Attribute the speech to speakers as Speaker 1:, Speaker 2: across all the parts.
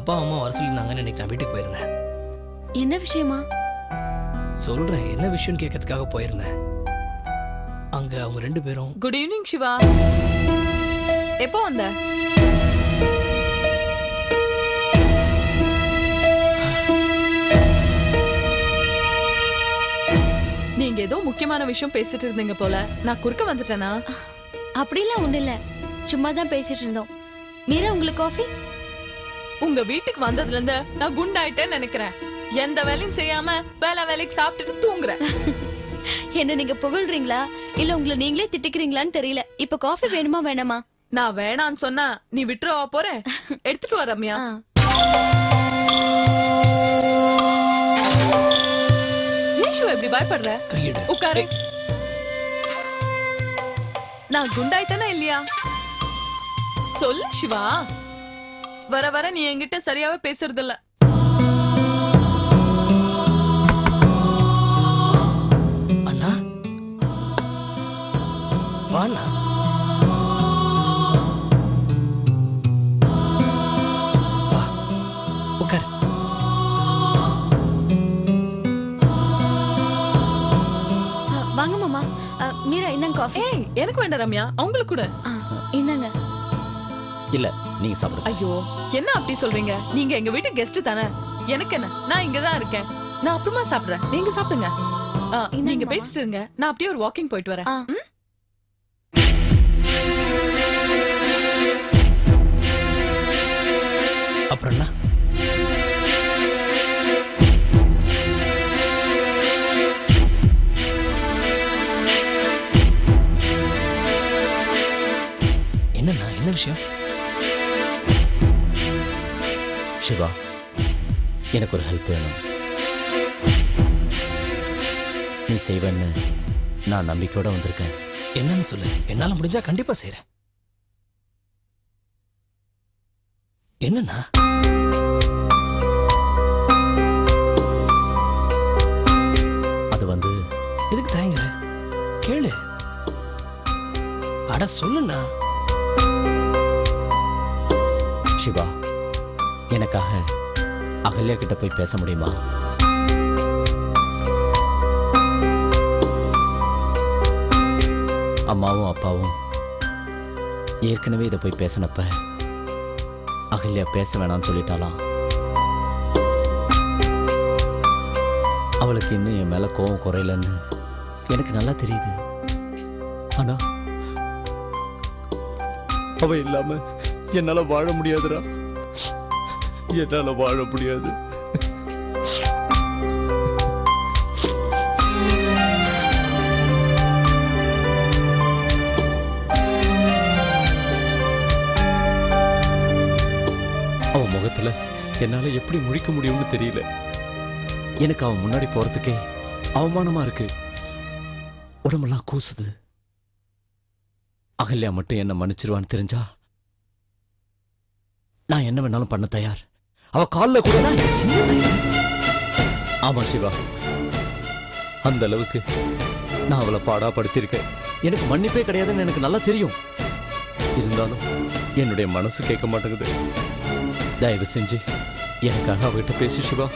Speaker 1: அப்பா அம்மா வர சொல்லியிருந்தாங்கன்னு இன்னைக்கு நான் வீட்டுக்கு போயிருந்தேன்.
Speaker 2: என்ன விஷயமா?
Speaker 1: சொல்றேன் என்ன விஷயம்னு கேட்கறதுக்காக போயிருந்தேன். அங்க அவங்க ரெண்டு பேரும்
Speaker 3: குட் ஈவினிங் சிவா எப்போ வந்த? நீங்க ஏதோ முக்கியமான விஷயம் பேசிட்டு இருந்தீங்க போல. நான் குறுக்க வந்துட்டேனா?
Speaker 2: அப்படிலாம் ஒண்ணு இல்ல. சும்மா தான் பேசிட்டு இருந்தோம். மீரா உங்களுக்கு காஃபி
Speaker 3: உங்க வீட்டுக்கு வந்ததுல இருந்து நான் குண்டாயிட்டேன்னு நினைக்கிறேன். எந்த வேலையும் செய்யாம வேலை வேலைக்கு சாப்பிட்டுட்டு தூங்குறேன்.
Speaker 2: என்ன நீங்க புகழ்றீங்களா? இல்ல உங்களை நீங்களே திட்டிக்கிறீங்களான்னு தெரியல. இப்ப காஃபி வேணுமா வேணாமா?
Speaker 3: நான் வேணான்னு சொன்னா நீ விட்டுருவா போற? எடுத்துட்டு வா ரம்யா. சிவா இப்படி பயப்படுற? உட்காரு. நான் குண்டாயிட்டேனா இல்லையா? சொல்லு சிவா. வர வர நீ என்கிட்ட சரியாவே பேசுறது இல்ல
Speaker 1: அண்ணா? வாண்ணா? வா உட்கார்
Speaker 2: வாங்க மாமா. மீரா இந்தாங்க காஃபி?
Speaker 3: ஏய் எனக்கு வேண்டாம் ரம்யா. அவங்களுக்கு கூட.
Speaker 2: ஆ, இந்தாங்க.
Speaker 4: இல்ல நீங்க சாப்பிடுங்க.
Speaker 3: ஐயோ என்ன அப்படி சொல்றீங்க? நீங்க எங்க வீட்டு கெஸ்ட் தானே? எனக்கு என்ன? நான் இங்க தான் இருக்கேன். நான் அப்புறமா சாப்பிடுறேன். நீங்க சாப்பிடுங்க. ஆ, நீங்க. பேசிட்டு இருங்க. நான் அப்படியே ஒரு வாக்கிங் போயிட்டு வரேன். ம்?
Speaker 1: அப்புறம் என்ன? என்னண்ணா என்ன விஷயம்?
Speaker 4: சிவா எனக்கு ஒரு ஹெல்ப் வேணும். நீ செய்வேன்னு நான் நம்பிக்கையோட வந்திருக்கேன்.
Speaker 1: என்னன்னு சொல்லு. என்னால முடிஞ்சா கண்டிப்பா செய்றேன். என்னண்ணா?
Speaker 4: அது வந்து
Speaker 1: எதுக்கு தயங்குற? கேளு. அட சொல்லுண்ணா.
Speaker 4: சிவா எனக்காக அகல்யா கிட்ட போய் பேச முடியுமா? அம்மாவும் அப்பாவும் ஏற்கனவே இதை போய் பேசினப்ப அகல்யா பேச வேணாம்னு சொல்லிட்டாலாம் அவளுக்கு இன்னும் என் மேல கோவம் குறையலன்னு எனக்கு நல்லா தெரியுது. ஆனா அவ இல்லாம என்னால வாழ முடியாதுடா. என்னால வாழ முடியாது. அவன் முகத்துல என்னால எப்படி முழிக்க முடியும்னு தெரியல. எனக்கு அவன் முன்னாடி போறதுக்கே அவமானமா இருக்கு. உடம்பெல்லாம் கூசுது. அகல்யா மட்டும் என்ன மன்னிச்சிருவான்னு தெரிஞ்சா நான் என்ன வேணாலும் பண்ண தயார். அவ கால்ல கூட ஆமா சிவா. அந்த அளவுக்கு நான் அவளை பாடா படுத்திருக்கேன் எனக்கு மன்னிப்பே கிடையாதுன்னு எனக்கு நல்லா தெரியும். இருந்தாலும் என்னுடைய மனசு கேட்க மாட்டேங்குது. தயவு செஞ்சு எனக்காக அவகிட்ட பேசு சிவா.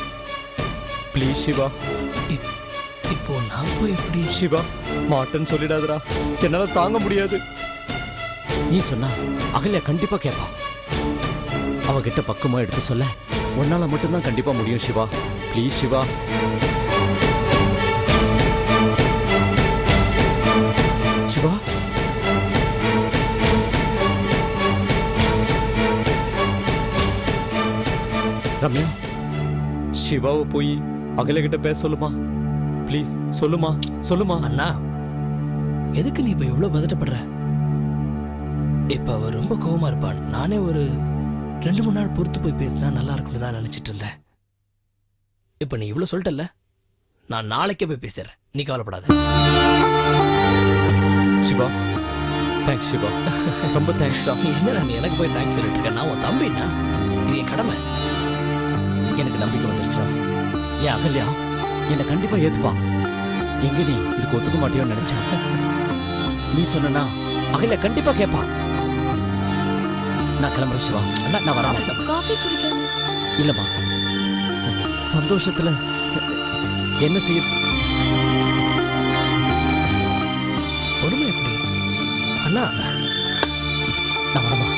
Speaker 4: ப்ளீஸ் சிவா.
Speaker 1: இப்போ நான் போய் எப்படி
Speaker 4: சிவா? மாட்டேன்னு சொல்லிடாதடா. என்னால தாங்க முடியாது. நீ சொன்னா அகல்யா கண்டிப்பா கேட்பா அவகிட்ட பக்குமா எடுத்து சொல்ல. உன்னால மட்டும்தான் கண்டிப்பா முடியும் சிவா. ப்ளீஸ் சிவா. சிவா? ரம்யா? சிவாவை போய் அகல கிட்ட பேச சொல்லுமா? ப்ளீஸ் சொல்லுமா? சொல்லுமா?
Speaker 1: அண்ணா எதுக்கு நீ இப்ப இவ்வளவு பதட்டப்படுற? இப்ப அவர் ரொம்ப கோவமா இருப்பான். நானே ஒரு ரெண்டு மூணு நாள் பொறுத்து போய் பேசினா நல்லா இருக்கும்னு தான் நினைச்சிட்டு இருந்தேன். இப்ப நீ இவ்வளவு சொல்லிட்டல்ல? நான் நாளைக்கே போய் பேசிடுறேன். நீ கவலைப்படாத.
Speaker 4: சிவா. தேங்க்ஸ் சிவா. ரொம்ப தேங்க்ஸ்டா
Speaker 1: நீ என்ன நீ எனக்கு போய் தேங்க்ஸ் சொல்லிட்டு இருக்க? நான் உன் தம்பின்னா இது என் கடமை.
Speaker 4: எனக்கு நம்பிக்கை வந்துருச்சுடா. ஏன் அகல்யா? என்னை கண்டிப்பா ஏத்துப்பா. எங்க நீ இதுக்கு ஒத்துக்க மாட்டியோன்னு நினைச்சேன் நீ சொன்னா அகல்யா கண்டிப்பா கேட்பா நான் கிளம்புறேன் சிவா. அண்ணா நான் வரேன்.
Speaker 2: காஃபி குடிக்க
Speaker 4: இல்லம்மா. சந்தோஷத்துல என்ன செய்ய
Speaker 1: பொறுமை எப்படி? அண்ணா.
Speaker 4: நான் வரமா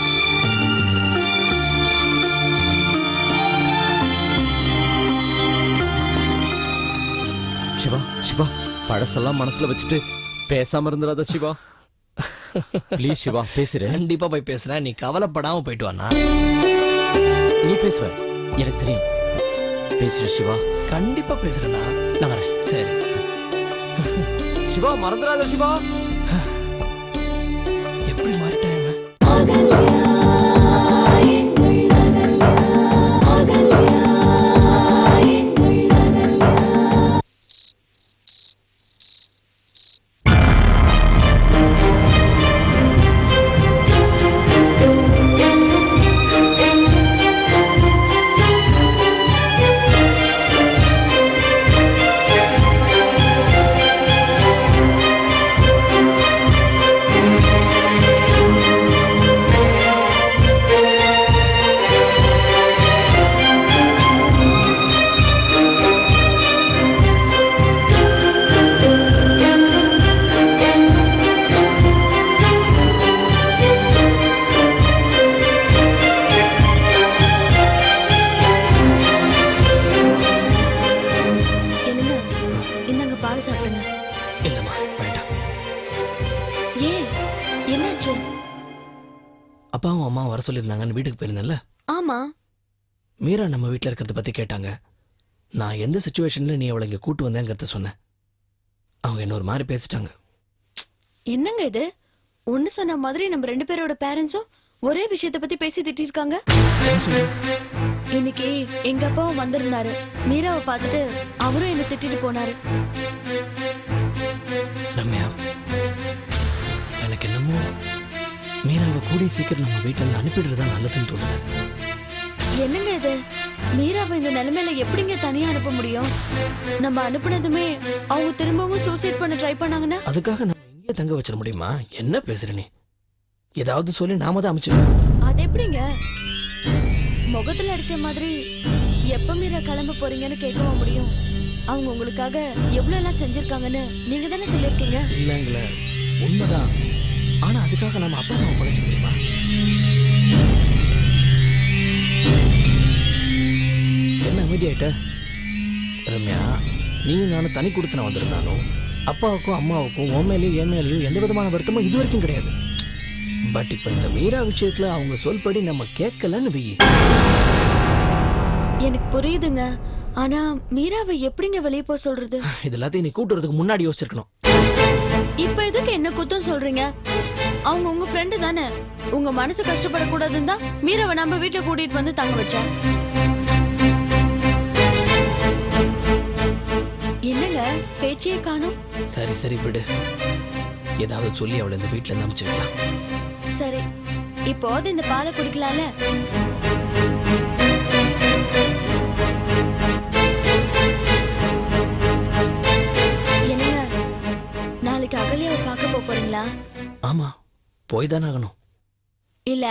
Speaker 4: சிவா சிவா பழசெல்லாம் மனசுல வச்சுட்டு பேசாம இருந்துடாத சிவா. ப்ளீஸ் சிவா பேசுறேன்.
Speaker 1: கண்டிப்பா போய் பேசுறேன். நீ கவலைப்படாம போயிட்டு வாண்ணா.
Speaker 4: நீ பேசுவ. எனக்கு தெரியும். பேசுற சிவா
Speaker 1: கண்டிப்பா பேசுறேண்ணா.
Speaker 4: நான் வரேன்.
Speaker 1: சரி.
Speaker 4: சிவா மறந்துடாத சிவா
Speaker 1: எப்படி மாறிட்டேன் அப்பாவும் அம்மாவும் வர சொல்லியிருந்தாங்கன்னு வீட்டுக்கு போயிருந்தேன்ல?
Speaker 2: ஆமா.
Speaker 1: மீரா நம்ம வீட்டில் இருக்கிறத பத்தி கேட்டாங்க. நான் எந்த சுச்சுவேஷன்ல நீ அவளை இங்க கூட்டு வந்தேங்கிறத சொன்னேன். அவங்க என்ன ஒரு மாதிரி பேசிட்டாங்க.
Speaker 2: என்னங்க இது? ஒண்ணு சொன்ன மாதிரி நம்ம ரெண்டு பேரோட பேரண்ட்ஸும் ஒரே விஷயத்த பத்தி பேசி திட்டிருக்காங்க? இன்னைக்கு எங்க அப்பாவும் வந்திருந்தாரு. மீராவை பார்த்துட்டு அவரும் என்ன திட்டிட்டு போனாரு.
Speaker 1: ரம்யா எனக்கு என்னமோ மீராவை கூடிய சீக்கிரம் நம்ம வீட்டுல இருந்து அனுப்பிடுறதா நல்லதுன்னு தோணுது.
Speaker 2: என்னங்க இது? மீராவை இந்த நிலைமையில எப்படிங்க தனியா அனுப்ப முடியும்? நம்ம அனுப்புனதுமே அவங்க திரும்பவும் சூசைட் பண்ண ட்ரை பண்ணாங்கன்னா?
Speaker 1: அதுக்காக நம்ம இங்கே தங்க வச்சிட முடியுமா? என்ன பேசுற நீ? ஏதாவது சொல்லி நாம தான் அமைச்சிடணும்
Speaker 2: அது எப்படிங்க? முகத்துல அடிச்ச மாதிரி எப்ப மீரா கிளம்ப போறீங்கன்னு கேட்கவா முடியும்? அவங்க உங்களுக்காக எவ்வளவு எல்லாம் செஞ்சிருக்காங்கன்னு நீங்க தானே சொல்லிருக்கீங்க
Speaker 1: இல்லைங்கள உண்மைதான். ஆனா அதுக்காக நம்ம அப்பா அம்மாவை பகைச்ச முடியுமா? என்ன அமைதியாயிட்ட ரம்யா நீயும் நானும் தனி கொடுத்து வந்திருந்தாலும் அப்பாவுக்கும் அம்மாவுக்கும் உன் மேலேயும் என் மேலேயும் எந்த விதமான வருத்தமும் இது வரைக்கும் கிடையாது. பட் இப்போ இந்த மீரா விஷயத்துல அவங்க சொல்படி நம்ம கேட்கலன்னு வெயி
Speaker 2: எனக்கு புரியுதுங்க. ஆனா மீராவை எப்படிங்க வெளியே போக சொல்றது?
Speaker 1: இது எல்லாத்தையும் நீ கூட்டுறதுக்கு முன்னாடி யோசிச்சிருக்கணும்.
Speaker 2: இப்ப எதுக்கு என்ன குத்தம் சொல்றீங்க? அவங்க உங்க ஃப்ரெண்டு தானே. உங்க மனசு கஷ்டப்படக்கூடாதுன்னு தான் மீராவை நம்ம வீட்டுல கூட்டிட்டு வந்து தங்க வச்சேன் என்னங்க? பேச்சையே காணும்.
Speaker 1: சரி சரி விடு. ஏதாவது சொல்லி அவளை இந்த வீட்டுல இருந்து அனுப்பிச்சு வைக்கலாம்
Speaker 2: சரி. இப்போது இந்த பாலை குடிக்கலாம்ல? போறீங்களா?
Speaker 1: ஆமா போய் தானே ஆகணும்.
Speaker 2: இல்ல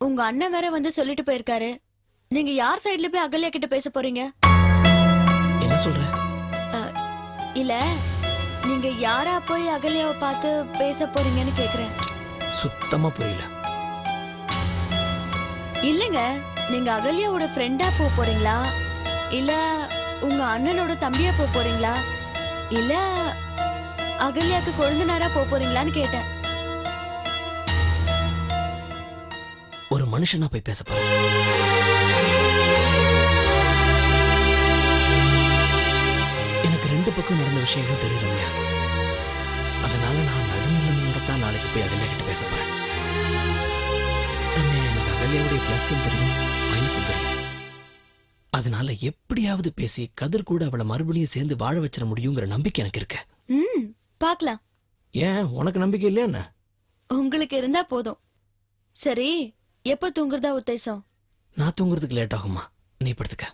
Speaker 2: உங்க அண்ணன் வேற வந்து சொல்லிட்டு போயிருக்காரு. நீங்க யார் சைடுல போய் அகல்யா கிட்ட பேச போறீங்க?
Speaker 1: என்ன சொல்ற?
Speaker 2: இல்ல நீங்க யாரா போய் அகல்யாவை பார்த்து பேச போறீங்கன்னு கேக்குறேன்.
Speaker 1: சுத்தமா புரியல.
Speaker 2: இல்லங்க நீங்க அகல்யாவோட ஃப்ரெண்டா போக போறீங்களா? இல்ல உங்க அண்ணனோட தம்பியா போக போறீங்களா? இல்ல அகல்யாக்கு கொழுந்தனாரா போக போறீங்களான்னு கேட்டேன்.
Speaker 1: ஒரு மனுஷனா போய் பேச போறேன். எனக்கு ரெண்டு பக்கம் நடந்த விஷயங்களும் தெரியும் ரம்யா. அதனால நான் நடுநிலைமையோட தான் நாளைக்கு போய் அகல்யா கிட்ட பேச போறேன். எனக்கு அகல்யாவுடைய பிளஸும் தெரியும் மைனஸும் தெரியும். அதனால எப்படியாவது பேசி கதிர் கூட அவளை மறுபடியும் சேர்ந்து வாழ வச்சிட முடியுங்கிற நம்பிக்கை எனக்கு இருக்கு.
Speaker 2: பார்க்கலாம்.
Speaker 1: ஏன் உனக்கு நம்பிக்கை இல்லையா என்ன?
Speaker 2: உங்களுக்கு இருந்தா போதும். சரி எப்ப தூங்குறதா உத்தேசம்?
Speaker 1: நான் தூங்குறதுக்கு லேட் ஆகுமா? நீ படுத்துக்க.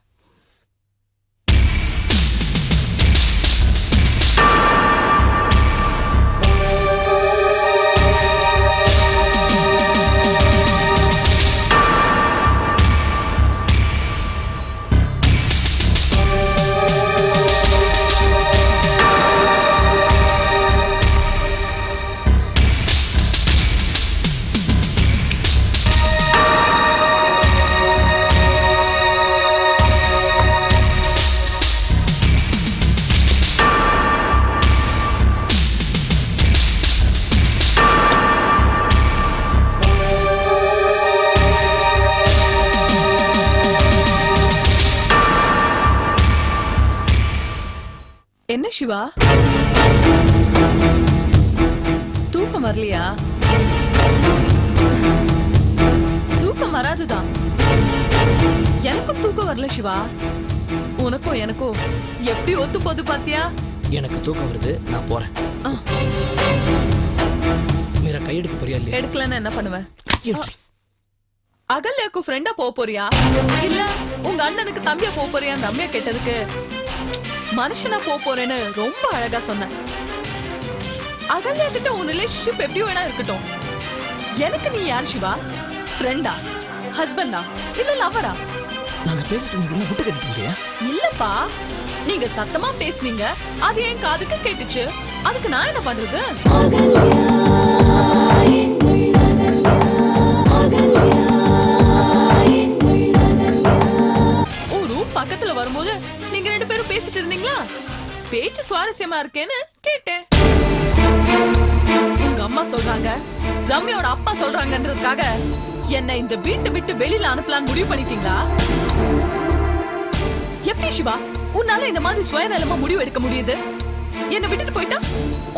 Speaker 3: சிவா. தூக்கம் வரலையா? தூக்கம் வராதுதான். எனக்கும் தூக்கம் வரல சிவா. உனக்கும் எனக்கும் எப்படி ஒத்து போகுது பாத்தியா?
Speaker 1: எனக்கு தூக்கம் வருது நான் போறேன். மீரா கையெடுக்க போறியா இல்லையா?
Speaker 3: எடுக்கலன்னு என்ன பண்ணுவேன். அகல்யாக்கு ஃப்ரெண்டா போக போறியா? இல்ல உங்க அண்ணனுக்கு தம்பியா போக போறியான்னு ரம்யா கேட்டதுக்கு மனுஷனா போக போறேன்னு ரொம்ப அழகா சொன்னேன் அகல்யா கிட்ட உன் ரிலேஷன்ஷிப் எப்படி வேணா இருக்கட்டும். எனக்கு நீ யார் சிவா? ஃப்ரெண்டா ஹஸ்பண்டா இல்ல லவரா
Speaker 1: நாங்க பேசிட்டு இருந்தது விட்டு கட்டிட்டு இருக்கியா
Speaker 3: இல்லப்பா. நீங்க சத்தமா பேசுனீங்க. அது என் காதுக்கு கேட்டுச்சு. அதுக்கு நான் என்ன பண்றது? ரூம் பக்கத்துல வரும்போது நீங்க பேசிட்டு இருந்தீங்களா? பேச்சு சுவாரஸ்யமா இருக்கேன்னு கேட்டேன். உங்க அம்மா சொல்றாங்க ரம்யாவோட அப்பா சொல்றாங்கன்றதுக்காக என்ன இந்த வீட்டு விட்டு வெளியில அனுப்பலாம்னு முடிவு பண்ணிட்டீங்களா? எப்படி சிவா உன்னால இந்த மாதிரி சுயநலமா முடிவு எடுக்க முடியுது? என்ன விட்டுட்டு போயிட்டா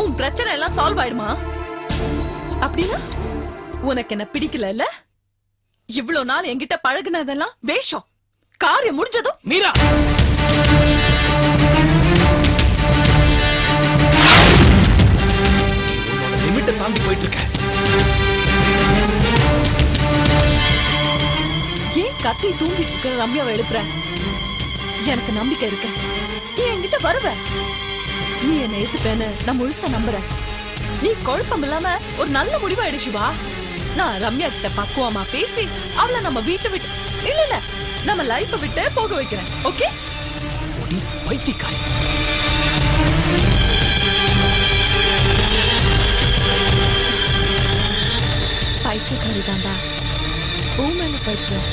Speaker 3: உன் பிரச்சனை எல்லாம் சால்வ் ஆயிடுமா? அப்படின்னா உனக்கு என்ன பிடிக்கல இல்ல இவ்வளவு நாள் என்கிட்ட பழகுனதெல்லாம் வேஷம். காரியம் முடிஞ்சதும்
Speaker 1: மீரா. லிமிட்டை தாண்டி போயிட்டு இருக்க
Speaker 3: ஏன் கத்தி தூங்கிட்டு இருக்கிற ரம்யாவை எழுப்புற? எனக்கு நம்பிக்கை இருக்கு. நீ என்கிட்ட வருவ? நீ என்னை ஏத்துப்பேன்னு நான் முழுசா நம்புறேன். நீ குழப்பம் இல்லாம ஒரு நல்ல முடிவா சிவா. நான் ரம்யா கிட்ட பக்குவமா பேசி அவளை நம்ம வீட்டை விட்டு இல்ல இல்ல நம்ம லைஃப விட்டு போக வைக்கிறேன். ஓகே
Speaker 1: பைத்தியக்காரி.
Speaker 3: பைத்தியக்காரி தாண்டா ஊ மேல பைத்தியம்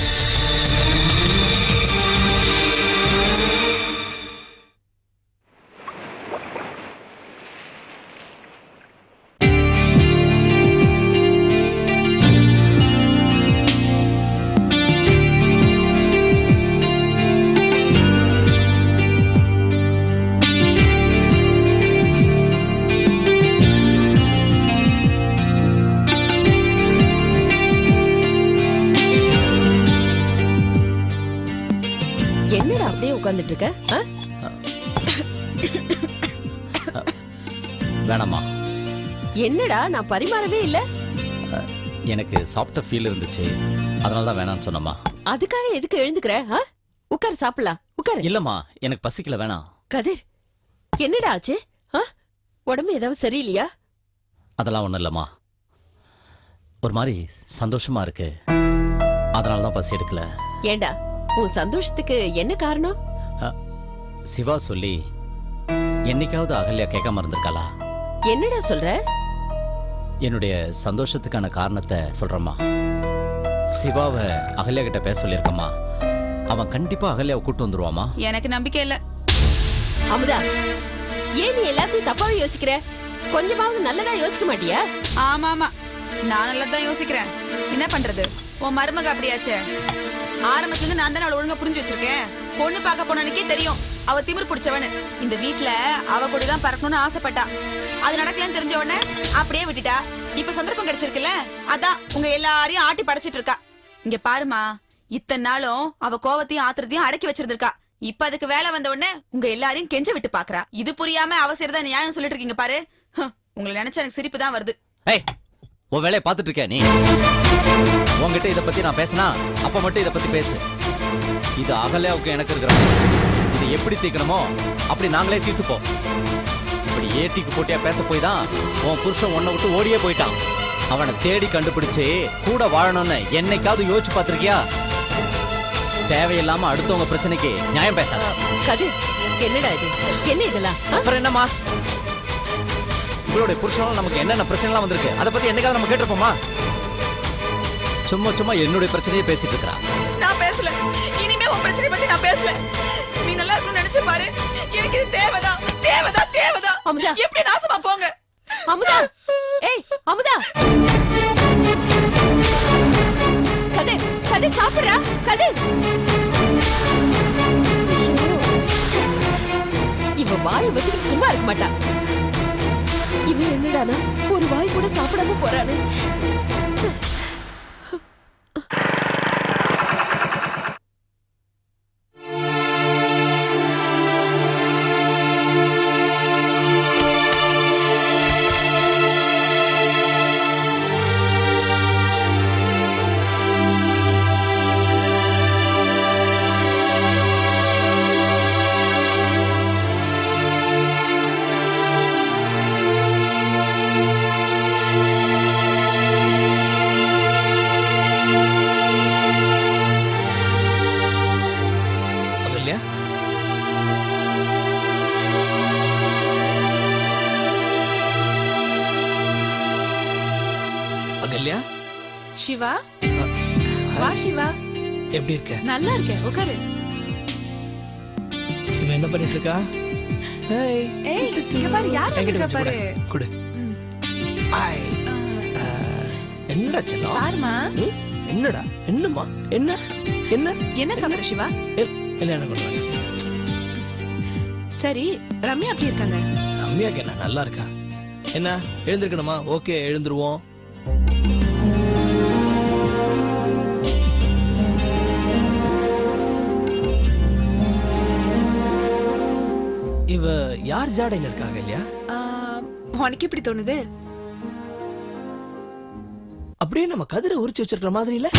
Speaker 5: இருக்க? ஆ?
Speaker 4: வேணாம்மா.
Speaker 5: என்னடா நான் பரிமாறவே இல்ல.
Speaker 4: எனக்கு சாப்பிட்ட ஃபீல் இருந்துச்சு. அதனால தான் வேணாம்னு சொன்னம்மா.
Speaker 5: அதுக்காக எதுக்கு எழுந்துக்கிற? உட்காரு சாப்பிடலாம். உட்காரு.
Speaker 4: இல்லம்மா எனக்கு பசிக்கல வேணாம்.
Speaker 5: கதிர் என்னடா ஆச்சு? உடம்பு ஏதாவது சரியில்லையா?
Speaker 4: அதெல்லாம் ஒன்றும் இல்லைம்மா. ஒரு மாதிரி சந்தோஷமா இருக்கு. அதனால தான் பசி எடுக்கல.
Speaker 5: ஏண்டா உன் சந்தோஷத்துக்கு என்ன காரணம்?
Speaker 4: சிவா சொல்லி என்னைக்காவது அகல்யா கேட்காம இருந்திருக்காளா
Speaker 5: என்னடா சொல்ற?
Speaker 4: என்னுடைய சந்தோஷத்துக்கான காரணத்தை சொல்றேம்மா. சிவாவை அகல்யா கிட்ட பேச சொல்லியிருக்கம்மா. அவன் கண்டிப்பா அகல்யாவை கூட்டு வந்துருவாமா
Speaker 6: எனக்கு நம்பிக்கை இல்ல.
Speaker 5: அமுதா ஏன் நீ எல்லாத்தையும் தப்பாவே யோசிக்கிற? கொஞ்சமாவது நல்லதா யோசிக்க மாட்டியா?
Speaker 6: ஆமா ஆமா நான் நல்லா தான் யோசிக்கிறேன். என்ன பண்றது? உன் மருமக அப்படியாச்சே? ஆரம்பத்துல இருந்து நான் தான் அவளை ஒழுங்கா புரிஞ்சு வச்சிருக்கேன். பொண்ணு பார்க்க போனனுக்கே தெரியும். அவ திமிர் பிடிச்சவனு. இந்த வீட்ல அவ கூட தான் பறக்கணும்னு ஆசைப்பட்டா. அது நடக்கலன்னு தெரிஞ்ச உடனே அப்படியே விட்டுட்டா. இப்ப சந்தர்ப்பம் கிடைச்சிருக்குல்ல? அதான் உங்க எல்லாரையும் ஆட்டி படைச்சிட்டு இருக்கா. இங்க பாருமா இத்தனை நாளும் அவ கோவத்தையும் ஆத்திரத்தையும் அடக்கி வச்சிருந்திருக்கா. இப்ப அதுக்கு வேலை வந்த உடனே உங்க எல்லாரையும் கெஞ்ச விட்டு பாக்குறா. இது புரியாம அவசரம் நியாயம் சொல்லிட்டு இருக்கீங்க பாரு. உங்களை நினைச்சா எனக்கு சிரிப்பு தான் வருது.
Speaker 4: உன் வேலையை பார்த்துட்டு இருக்கியா நீ. உன்கிட்ட இதை பத்தி நான் பேசினா அப்ப மட்டும் இதை பத்தி பேசு. இது அகல்யாவுக்கு எனக்கு இருக்கிற இது எப்படி தீர்க்கணுமோ அப்படி நாங்களே தீர்த்துப்போம். இப்படி ஏட்டிக்கு போட்டியா பேச போய் தான் உன் புருஷன் உன்னை விட்டு ஓடியே போயிட்டான். அவனை தேடி கண்டுபிடிச்சு கூட வாழணும்னு என்னைக்காவது யோசிச்சு பார்த்திருக்கியா? தேவையில்லாம அடுத்தவங்க பிரச்சனைக்கு நியாயம் பேசாத.
Speaker 5: கதிர் என்னடா இது? என்ன இதெல்லாம்?
Speaker 4: அப்புறம் என்னம்மா? இவளுடைய புருஷனால நமக்கு என்னென்ன பிரச்சனைலாம் வந்திருக்கு? அதை பத்தி என்னைக்காவது நம்ம கேட்டிருப்போமா? சும்மா சும்மா என்னுடைய பிரச்சனையே பேசிட்டு இருக்கா
Speaker 6: நான் பேசல. இனிமே உன் பிரச்சனை பத்தி நான் பேசல. நீ நல்லா இருக்கணும்னு நினைச்சு பாரு. எனக்கு இது தேவைதான் தேவைதான் தேவைதான்
Speaker 5: அமுதா.
Speaker 6: எப்படி நாசமா போங்க?
Speaker 5: அமுதா. ஏய் அமுதா. கதிர் கதிர் சாப்பிடுறா? கதிர். இவ வாயை வச்சுக்கிட்டு சும்மா இருக்க மாட்டா. என்னடானா? ஒரு வாய் கூட சாப்பிடாம போறானே.
Speaker 7: சிவா? வா. சிவா.
Speaker 1: எப்படி இருக்க?
Speaker 7: நல்லா இருக்கேன். உட்காரு.
Speaker 1: இவன் என்ன பண்ணிட்டு இருக்கா? ஹேய்
Speaker 7: ஏய் இங்க பாரு யார்
Speaker 1: என்கிட்ட
Speaker 7: வந்திருக்கா
Speaker 1: கொஞ்சம்
Speaker 7: பாரு?
Speaker 1: கொடு.
Speaker 7: ம்.
Speaker 1: ஹாய் ஆ, என்னடா செல்லம்?
Speaker 7: பாருமா
Speaker 1: ம்? என்னடா? என்னம்மா? என்ன? என்ன?
Speaker 7: என்ன சாப்பிடுற சிவா?
Speaker 1: இல்ல என்ன கொண்டு வாங்க
Speaker 7: சரி ரம்யா எப்படி இருக்காங்க?
Speaker 1: ரம்யாக்கு என்ன நல்லா இருக்கா? என்ன எழுந்திருக்கணுமா? ஓகே எழுந்துருவோம். இவ யார் ஜாடையில இருக்காங்க இல்லையா
Speaker 7: உனக்கு எப்படி தோணுது?
Speaker 1: அப்படியே நம்ம கதிரை உரிச்சு வச்சிருக்கிற மாதிரி இல்ல